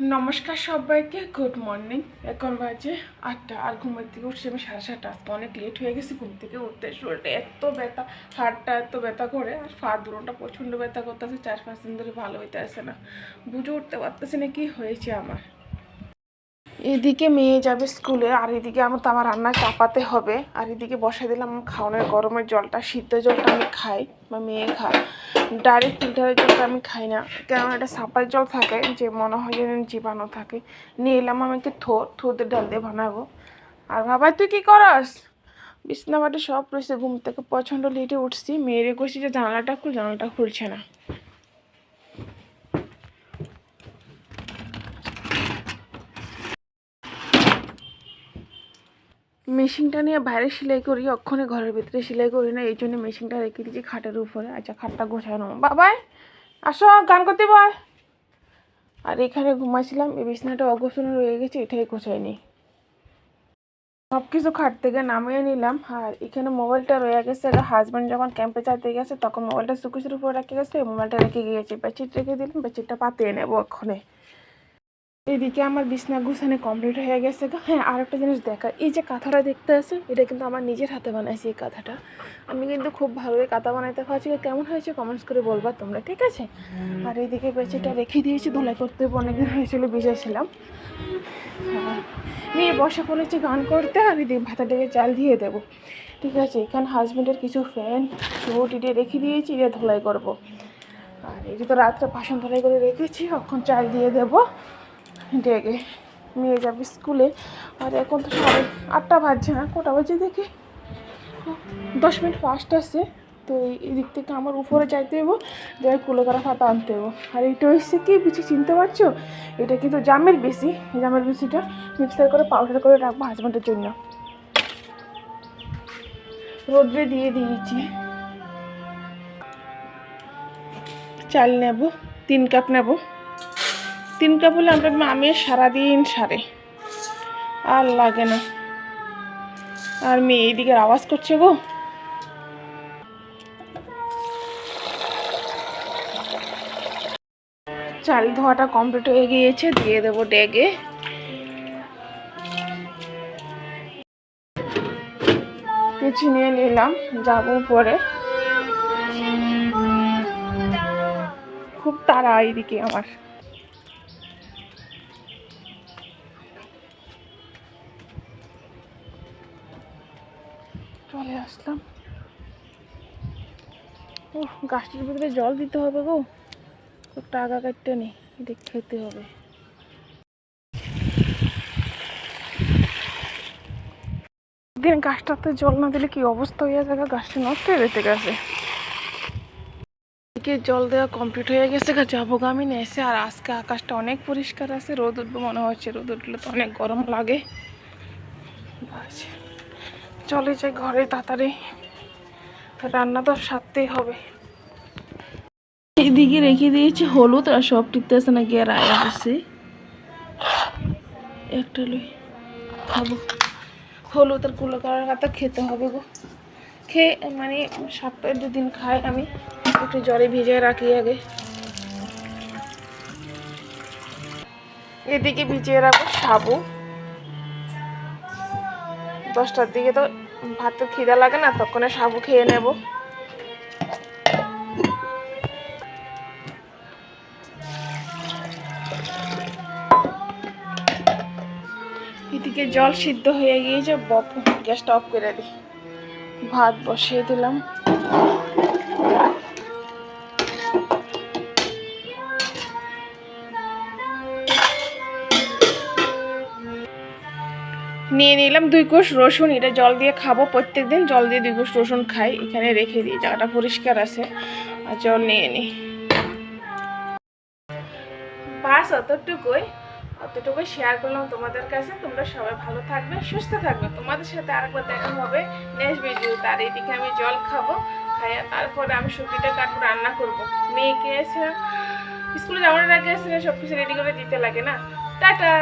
নমস্কার সবাইকে good morning এখন বাজে আটটা, আর ঘুমের থেকে উঠছি আমি সাড়ে সাতটা। আসতে অনেক লেট হয়ে গেছি ঘুম থেকে উঠতে। শরীরটা এত ব্যথা, হাড়টা এত ব্যথা করে, আর ফা দুরনটা প্রচণ্ড ব্যথা করতেছে, চার পাঁচ দিন ধরে ভালো হইতে আসে না। বুঝে উঠতে পারতেছি না কি হয়েছে আমার। এদিকে মেয়ে যাবে স্কুলে, আর এদিকে আমার তো আমার রান্না চাপাতে হবে। আর এদিকে বসাই দিলাম খাওয়ানোর গরমের জলটা, সিদ্ধ জলটা আমি খাই, বা মেয়ে খায়। ডাইরেক্ট ফিল্টারের জলটা আমি খাই না। কারণ এটা সাপার জল থাকে, যে মনে হয় যেন জীবাণু থাকে। নিয়ে এলাম আমি একটু থো থোদের ডাল দিয়ে বানাবো। আর বাবা, তুই কি করস? বিছনা বাটে সব রয়েছে ঘুম থেকে প্রচণ্ড লেটে উঠছি। মেয়েরে কইছি যে জানালাটা খুল জানালাটা খুলছে না। মেশিনটা নিয়ে বাইরে সেলাই করি, অক্ষণে ঘরের ভিতরে সেলাই করি না, এই জন্য মেশিনটা রেখে দিয়েছি খাটের উপরে। আচ্ছা খাটটা গোছানো। বাবাই, আসো, গান করতে বয় আর এখানে ঘুমাইছিলাম, এই বিছনাটা অগোছানো রয়ে গেছে, এটাই গোছাইনি। সব কিছু খাট থেকে নামিয়ে নিলাম, আর এখানে মোবাইলটা রয়ে গেছে। হাজব্যান্ড যখন ক্যাম্পে চাইতে গেছে, তখন মোবাইলটা সুকুশের উপরে রেখে গেছে, মোবাইলটা রেখে গিয়েছে। বেডশিট রেখে দিলাম, বেডশিটটা পাতিয়ে নেব এক্ষণে এদিকে আমার বিছনা গুছানো কমপ্লিট হয়ে গেছে। হ্যাঁ আর একটা জিনিস দেখা। এই যে কাঁথাটা দেখতে আছে, এটা কিন্তু আমার নিজের হাতে বানাইছি এই কাঁথাটা। আমি কিন্তু খুব ভালোই কাঁথা বানাইতে পারছি। কেমন হয়েছে কমেন্টস করে বলবা তোমরা, ঠিক আছে? আর এইদিকে বেচিটা রেখে দিয়েছি, ধুলাই করতে অনেকদিন হয়েছিল ভিজেছিলাম মেয়ে বসে পড়েছে গান করতে, আর এদিকে ভাতা ডেকে চাল দিয়ে দেবো। ঠিক আছে, এখানে হাজব্যান্ডের কিছু ফ্যান শুট ইটে রেখে দিয়েছি এটা ধুলাই করব। আর এটা তো রাত্রে বাসন ধুলাই করে রেখেছি, এখন চাল দিয়ে দেবো। ডেকে নিয়ে যাবে স্কুলে। আর এখন তো সাড়ে আটটা বাজছে না, কটা বাজে দেখি। দশ মিনিট ফাস্ট আছে, তো এই- দিক থেকে আমার উপরে যাইতে হব যাই কুলো করা ফাতা আনতে হব আর এটা হচ্ছে কি বেশি চিনতে পারছ? এটা কিন্তু জামের বেশি জামের বেশিটা মিক্সার করে পাউডার করে রাখব হাজব্যান্ডের জন্য। রোদ্রে দিয়ে দিয়েছি। চাল নেব, তিন কাপ নেব। তিন কাপ হলে আমরা আমি সারাদিন সারে। আর লাগে না। আর মেয়ে এইদিকে আওয়াজ করছে গো। চাল ধোয়াটা কমপ্লিট হয়ে গিয়েছে, দিয়ে দেবো ডেগে কিছু নিয়ে নিলাম, যাব পরে খুব তাড়া এইদিকে আমার। চলে আসলাম। ও গাছটির ভিতরে জল দিতে হবে গো। টাকা কাটতে নেই এটা খেতে হবে। দিন গাছটাতে জল না দিলে কি অবস্থা হয়ে যাবে? গাছটা নষ্ট হয়ে যেতে গেছে। এদিকে জল দেওয়া কমপ্লিট হয়ে গেছে গা যাব গা আমি এসে আর আজকে আকাশটা অনেক পরিষ্কার আছে রোদ উঠবে মনে হচ্ছে। রোদ উঠলে তো অনেক গরম লাগে। বাস, চলে যাই ঘরে তাড়াতাড়ি। রান্না তো সারতেই হবে। এদিকে রেখে দিয়েছি হলুদ আর সব টিপতে আসে না গিয়ে রায় আসছে একটা লই খাব। হলুদ আর কুলো করার কথা খেতে হবে গো। খেয়ে মানে সপ্তাহে দুদিন খাই আমি। একটু জলে ভিজিয়ে রাখি আগে। এদিকে ভিজিয়ে রাখব সাবু। দশটার দিকে তো ভাত তো খিদা লাগে না তখন সাবু খেয়ে নেব। এদিকে জল সিদ্ধ হয়ে গিয়েছে, বপ, গ্যাসটা অফ করে দিই ভাত বসিয়ে দিলাম। নিয়ে নিলাম দুই কোষ রসুন, এটা জল দিয়ে খাব প্রত্যেক দিন জল দিয়ে দুই কোষ রসুন খাই, এখানে রেখে দিই, জায়গাটা পরিষ্কার আছে, আর জল নিয়ে নিই। বাস অতটুকুই অতটুকুই শেয়ার করলাম তোমাদের কাছে, তোমরা সবাই ভালো থাকবে, সুস্থ থাকবে। তোমাদের সাথে আরেকবার দেখা হবে নেক্সট ভিডিও তার এইদিকে আমি জল খাব, খাইয়া তারপরে আমি সবজিটা কাটবো, রান্না করব। মেয়েকে এসে, স্কুলে যাওয়ার আগে এসে সব কিছু রেডি করে দিতে লাগে না। টাটা!